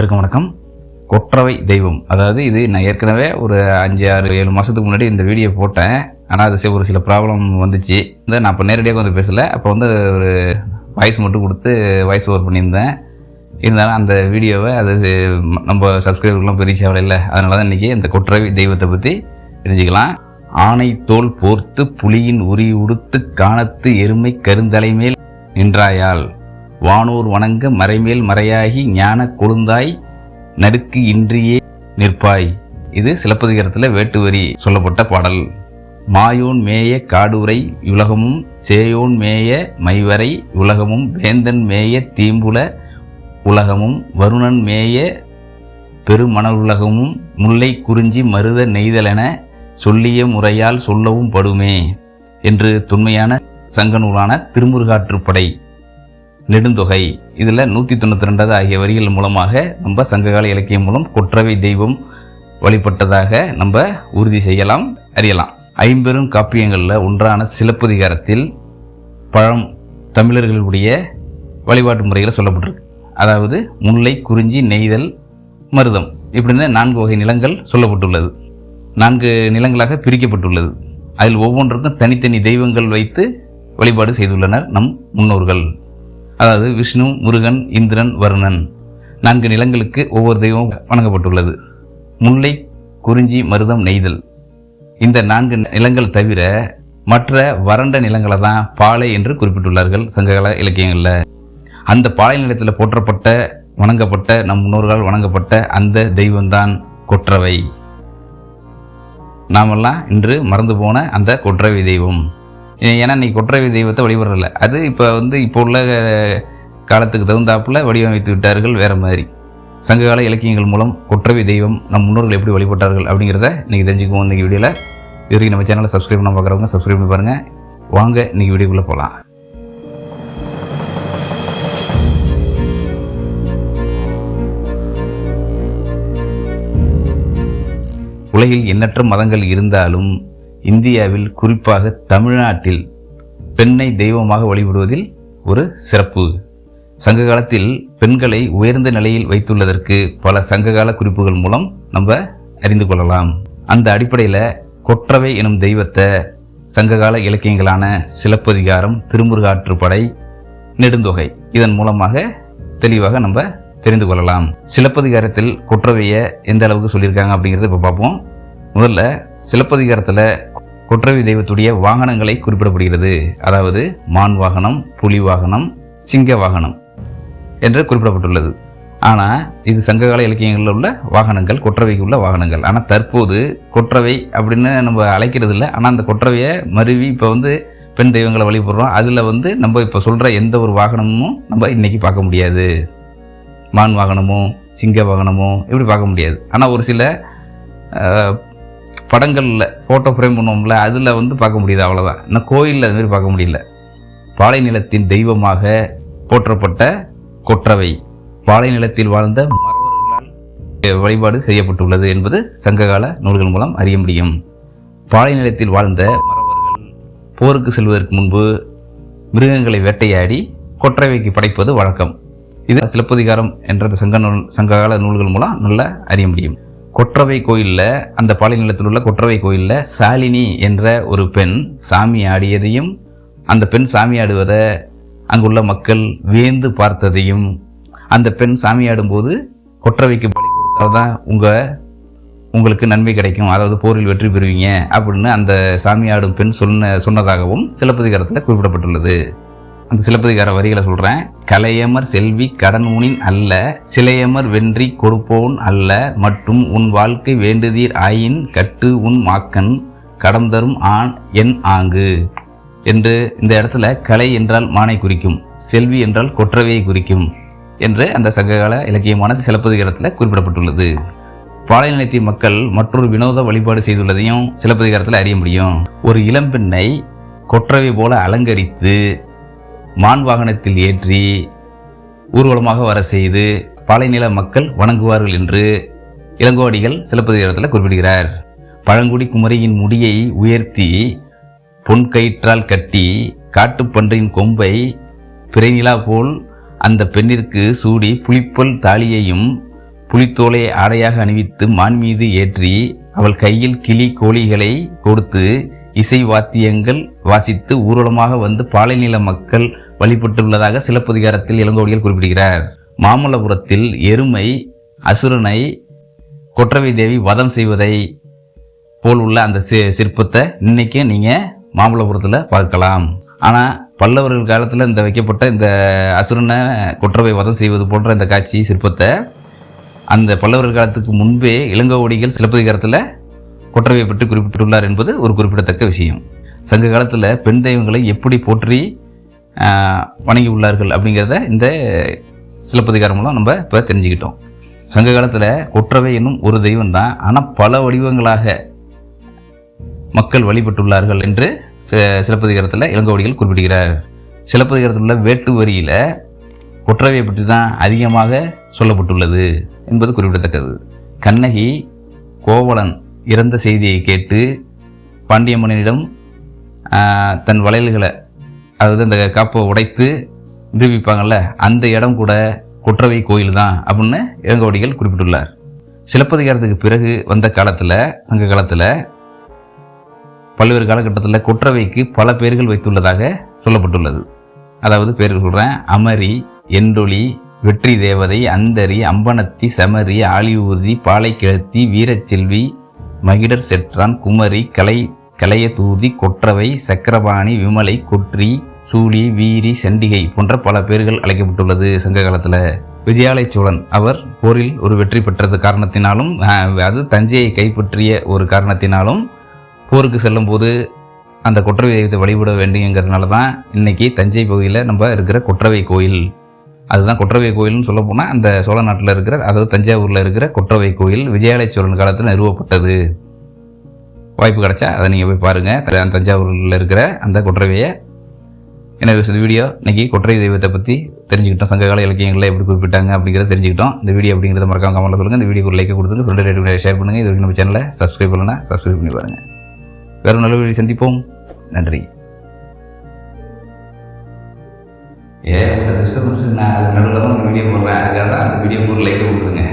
அனைவருக்கும் வணக்கம். கொற்றவை தெய்வம். அதாவது இது நான் ஏற்கனவே ஒரு அஞ்சு ஆறு ஏழு மாதத்துக்கு முன்னாடி இந்த வீடியோ போட்டேன். ஆனால் அது ஒரு சில ப்ராப்ளம் வந்துச்சு. இந்த நான் இப்போ நேரடியாக வந்து பேசலை. அப்போ வந்து ஒரு வாய்ஸ் மட்டும் கொடுத்து வாய்ஸ் ஓவர் பண்ணியிருந்தேன். இருந்தாலும் அந்த வீடியோவை அது நம்ம சப்ஸ்கிரைபர்லாம் பெரிய சேவலை இல்லை. அதனால தான் இன்றைக்கி இந்த கொற்றவை தெய்வத்தை பற்றி தெரிஞ்சுக்கலாம். ஆனை தோல் போர்த்து புலியின் உரி உடுத்து காணத்து எருமை கருந்தலை மேல் நின்றாயால். வானூர் வணங்க மறைமேல் மறையாகி ஞான கொழுந்தாய் நடுக்கு இன்றியே நிற்பாய். இது சிலப்பதிகாரத்தில் வேட்டுவரி சொல்லப்பட்ட பாடல். மாயோன் மேய காடுரை உலகமும் சேயோன் மேய மைவரை உலகமும் வேந்தன் மேய தீம்புல உலகமும் வருணன் மேய பெருமணவுலகமும் முல்லை குறிஞ்சி மருத நெய்தலென சொல்லிய முறையால் சொல்லவும் படுமே என்று தொன்மையான சங்கநூலான திருமுருகாற்றுப்படை. நெடுந்தொகை. இதில் நூற்றி தொண்ணூற்றி ரெண்டாவது ஆகிய வரிகள் மூலமாக நம்ம சங்ககால இலக்கியம் மூலம் குற்றவை தெய்வம் வழிபட்டதாக நம்ம உறுதி செய்யலாம் அறியலாம். ஐம்பெரும் காப்பியங்களில் ஒன்றான சிலப்பதிகாரத்தில் பழம் தமிழர்களுடைய வழிபாட்டு முறைகளை சொல்லப்பட்டிருக்கு. அதாவது முல்லை குறிஞ்சி நெய்தல் மருதம். இப்படின்னு நான்கு வகை நிலங்கள் சொல்லப்பட்டுள்ளது. நான்கு நிலங்களாக பிரிக்கப்பட்டுள்ளது. அதில் ஒவ்வொன்றுக்கும் தனித்தனி தெய்வங்கள் வைத்து வழிபாடு செய்துள்ளனர் நம் முன்னோர்கள். அதாவது விஷ்ணு முருகன் இந்திரன் வருணன். நான்கு நிலங்களுக்கு ஒவ்வொரு தெய்வம் வணங்கப்பட்டுள்ளது. முல்லை குறிஞ்சி மருதம் நெய்தல். இந்த நான்கு நிலங்கள் தவிர மற்ற வறண்ட நிலங்களை தான் பாலை என்று குறிப்பிட்டுள்ளார்கள் சங்ககால இலக்கியங்களில். அந்த பாலை நிலத்தில் போற்றப்பட்ட வணங்கப்பட்ட நம் முன்னோர்களால் வணங்கப்பட்ட அந்த தெய்வம்தான் கொற்றவை. நாமெல்லாம் இன்று மறந்து போன அந்த கொற்றவை தெய்வம். ஏன்னா இன்றைக்கி குற்றவி தெய்வத்தை வழிபடுறல அது இப்போ வந்து இப்போ உள்ள காலத்துக்கு தகுந்தாப்புல வடிவமைத்து விட்டார்கள் வேற மாதிரி. சங்ககால இலக்கியங்கள் மூலம் குற்றவி தெய்வம் நம் முன்னோர்கள் எப்படி வழிபட்டார்கள் அப்படிங்கிறத நீங்கள் தெரிஞ்சுக்குவோம் இன்றைக்கி வீடியோவில் இது நம்ம சேனலை சப்ஸ்கிரைப் பண்ண பார்க்குறவங்க சப்ஸ்கிரைப் பண்ணி பாருங்கள் வாங்க இன்றைக்கி வீடியோக்குள்ளே போகலாம் உலகில் எண்ணற்ற மதங்கள் இருந்தாலும் இந்தியாவில் குறிப்பாக தமிழ்நாட்டில் பெண்ணை தெய்வமாக வழிபடுவதில் ஒரு சிறப்பு. சங்க காலத்தில் பெண்களை உயர்ந்த நிலையில் வைத்துள்ளதற்கு பல சங்ககால குறிப்புகள் மூலம் நம்ம அறிந்து கொள்ளலாம். அந்த அடிப்படையில் கொற்றவை எனும் தெய்வத்தை சங்ககால இலக்கியங்களான சிலப்பதிகாரம் திருமுருகாற்றுப்படை நெடுந்தொகை இதன் மூலமாக தெளிவாக நம்ம தெரிந்து கொள்ளலாம். சிலப்பதிகாரத்தில் கொற்றவையை எந்த அளவுக்கு சொல்லியிருக்காங்க அப்படிங்கிறத இப்போ பார்ப்போம். முதல்ல சிலப்பதிகாரத்தில் கொற்றவை தெய்வத்துடைய வாகனங்களை குறிப்பிடப்படுகிறது. அதாவது மான் வாகனம் புலி வாகனம் சிங்க வாகனம் என்று குறிப்பிடப்பட்டுள்ளது. ஆனால் இது சங்ககால இலக்கியங்களில் உள்ள வாகனங்கள் கொற்றவைக்கு உள்ள வாகனங்கள். ஆனால் தற்போது கொற்றவை அப்படின்னு நம்ம அழைக்கிறது இல்லை. ஆனால் அந்த கொற்றவையை மருவி இப்போ வந்து பெண் தெய்வங்களை வழிபடுறோம். அதில் வந்து நம்ம இப்போ சொல்கிற எந்த ஒரு வாகனமும் நம்ம இன்றைக்கி பார்க்க முடியாது. மான் வாகனமோ சிங்க வாகனமோ இப்படி பார்க்க முடியாது. ஆனால் ஒரு சில படங்களில் ஃபோட்டோ ஃப்ரேம் பண்ணுவோம்ல அதில் வந்து பார்க்க முடியுது அவ்வளோதான் இன்னும் கோயிலில் அதுமாரி பார்க்க முடியல. பாலை நிலத்தின் தெய்வமாக போற்றப்பட்ட கொற்றவை பாலை நிலத்தில் வாழ்ந்த மரவர்களால் வழிபாடு செய்யப்பட்டுள்ளது என்பது சங்ககால நூல்கள் மூலம் அறிய முடியும். பாலை நிலத்தில் வாழ்ந்த மறவர்கள் போருக்கு செல்வதற்கு முன்பு மிருகங்களை வேட்டையாடி கொற்றவைக்கு படைப்பது வழக்கம். இது சிலப்பதிகாரம் என்ற சங்க நூல் சங்ககால நூல்கள் மூலம் நல்லா அறிய முடியும். கொற்றவை கோயிலில் அந்த பாலை நிலத்தில் உள்ள கொற்றவை கோயிலில் சாலினி என்ற ஒரு பெண் சாமி ஆடியதையும் அந்த பெண் சாமி ஆடுவதை அங்குள்ள மக்கள் வியந்து பார்த்ததையும் அந்த பெண் சாமி ஆடும்போது கொற்றவைக்கு பலி கொடுத்தால்தான் உங்கள் உங்களுக்கு நன்மை கிடைக்கும். அதாவது போரில் வெற்றி பெறுவீங்க அப்படின்னு அந்த சாமி ஆடும் பெண் சொன்ன சொன்னதாகவும் சிலப்பதிகாரத்தில் குறிப்பிடப்பட்டுள்ளது. அந்த சிலப்பதிகார வரிகளை சொல்கிறேன் கலையமர் செல்வி கடன் உனின் அல்ல சிலையமர் வென்றி கொடுப்போன் அல்ல மற்றும் உன் வாழ்க்கை வேண்டுதீர் ஆயின் கட்டு உன் மாக்கன் கடம் தரும் ஆண் என் ஆங்கு. என்று இந்த இடத்துல கலை என்றால் மானை குறிக்கும் செல்வி என்றால் கொற்றவையை குறிக்கும் என்று அந்த சங்ககால இலக்கியமான சிலப்பதிகாரத்தில் குறிப்பிடப்பட்டுள்ளது. பாலை மக்கள் மற்றொரு வினோத வழிபாடு செய்துள்ளதையும் சிலப்பதிகாரத்தில் அறிய முடியும். ஒரு இளம்பெண்ணை கொற்றவை போல அலங்கரித்து மான் வாகனத்தில் ஏற்றி ஊர்வலமாக வர செய்து பாலைநில மக்கள் வணங்குவார்கள் என்று இளங்கோவடிகள் சிலப்பதிகாரத்தில் குறிப்பிடுகிறார். பழங்குடி குமரியின் முடியை உயர்த்தி பொன் கயிற்றால் கட்டி காட்டுப்பன்றின் கொம்பை பிறைநிலா போல் அந்த பெண்ணிற்கு சூடி புளிப்பல் தாலியையும் புலித்தோலை ஆடையாக அணிவித்து மான் மீது ஏற்றி அவள் கையில் கிளி கோழிகளை கொடுத்து இசை வாத்தியங்கள் வாசித்து ஊர்வலமாக வந்து பாலைநில மக்கள் வழிபட்டுள்ளதாக சிலப்பதிகாரத்தில் இளங்கோடிகள் குறிப்பிடுகிறார். மாமல்லபுரத்தில் எருமை அசுரனை கொற்றவை தேவி வதம் செய்வதை போல் உள்ள அந்த சி சிற்பத்தை இன்னைக்கு நீங்கள் மாமல்லபுரத்தில் பார்க்கலாம். ஆனால் பல்லவர்கள் காலத்தில் இந்த வைக்கப்பட்ட இந்த அசுரனை கொற்றவை வதம் செய்வது போன்ற இந்த காட்சி சிற்பத்தை அந்த பல்லவர்கள் காலத்துக்கு முன்பே இளங்கோடிகள் சிலப்பதிகாரத்தில் குற்றவை பற்றி குறிப்பிட்டுள்ளார் என்பது ஒரு குறிப்பிடத்தக்க விஷயம். சங்க காலத்தில் பெண் தெய்வங்களை எப்படி போற்றி வணங்கி உள்ளார்கள் அப்படிங்கிறத இந்த சிலப்பதிகாரம் மூலம் நம்ம இப்போ தெரிஞ்சுக்கிட்டோம். சங்க காலத்தில் குற்றவை என்னும் ஒரு தெய்வம் தான். ஆனால் பல வடிவங்களாக மக்கள் வழிபட்டுள்ளார்கள் என்று ச சிலப்பதிகாரத்தில் இளங்கோடிகள் குறிப்பிடுகிறார். சிலப்பதிகாரத்தில் உள்ள வேட்டு வரியில் கொற்றவையை பற்றி தான் அதிகமாக சொல்லப்பட்டுள்ளது என்பது குறிப்பிடத்தக்கது. கண்ணகி கோவலன் இறந்த செய்தியை கேட்டு பாண்டிய மன்னனிடம் தன் வளையல்களை அதாவது அந்த காப்பை உடைத்து நிரூபிப்பாங்கள்ல அந்த இடம் கூட குற்றவை கோயில் தான் அப்படின்னு இளங்கோடிகள் குறிப்பிட்டுள்ளார். சிலப்பதிகாரத்துக்கு பிறகு வந்த காலத்தில் சங்க காலத்தில் பல்வேறு காலகட்டத்தில் குற்றவைக்கு பல பெயர்கள் வைத்துள்ளதாக சொல்லப்பட்டுள்ளது. அதாவது பேர்கள் சொல்கிறேன் அமரி எண்டொளி வெற்றி தேவதை அந்தரி அம்பனத்தி செமரி ஆலியூர்தி பாலைக்கிழத்தி வீரச்செல்வி மகிடர் செற்றான் குமரி கலை கலைய தூதி கொற்றவை சக்கரபாணி விமலை கொற்றி சூளி வீரி சண்டிகை போன்ற பல பேர்கள் அழைக்கப்பட்டுள்ளது சங்க காலத்தில். விஜயாலய சோழன் அவர் போரில் ஒரு வெற்றி பெற்றது காரணத்தினாலும் அது தஞ்சையை கைப்பற்றிய ஒரு காரணத்தினாலும் போருக்கு செல்லும்போது அந்த கொற்றவை தெய்வத்தை வழிபட வேண்டுங்கிறதுனால தான் இன்னைக்கு தஞ்சை பகுதியில் நம்ம இருக்கிற கொற்றவை கோயில். அதுதான் கொற்றவை கோயில்னு சொல்ல போனால் அந்த சோழ நாட்டில் இருக்கிற அதாவது தஞ்சாவூரில் இருக்கிற கொற்றவை கோயில் விஜயாலய சோழன் காலத்தில் நிறுவப்பட்டது. வாய்ப்பு கிடச்சா அதை நீங்கள் போய் பாருங்கள் தஞ்சாவூரில் இருக்கிற அந்த கொற்றவையை. எனவே இந்த வீடியோ? இன்றைக்கி கொற்றை தெய்வத்தை பற்றி தெரிஞ்சுக்கிட்டோம். சங்ககால இலக்கியங்களில் எப்படி குறிப்பிட்டாங்க அப்படிங்கிறத தெரிஞ்சுக்கிட்டோம். இந்த வீடியோ அப்படிங்கிறத மறக்காம கமெண்ட்ல சொல்லுங்கள் இந்த வீடியோக்கு லைக் கொடுத்துங்க ஃப்ரெண்ட் ரேட்டு ஷேர் பண்ணுங்கள் இது வரைக்கும் நம்ம சேனலை சப்ஸ்கிரைப் பண்ணலன்னா சப்ஸ்கிரைப் பண்ணி பாருங்கள் வேறு நல்ல வீடியோ சந்திப்போம். நன்றி. ஏகப்பட்ட டிஸ்டர்பன்ஸ் நான் நடுவில் தான் வீடியோ போடுறேன். அதுக்காக தான் அந்த வீடியோ ஒரு லைக் விட்டுருங்க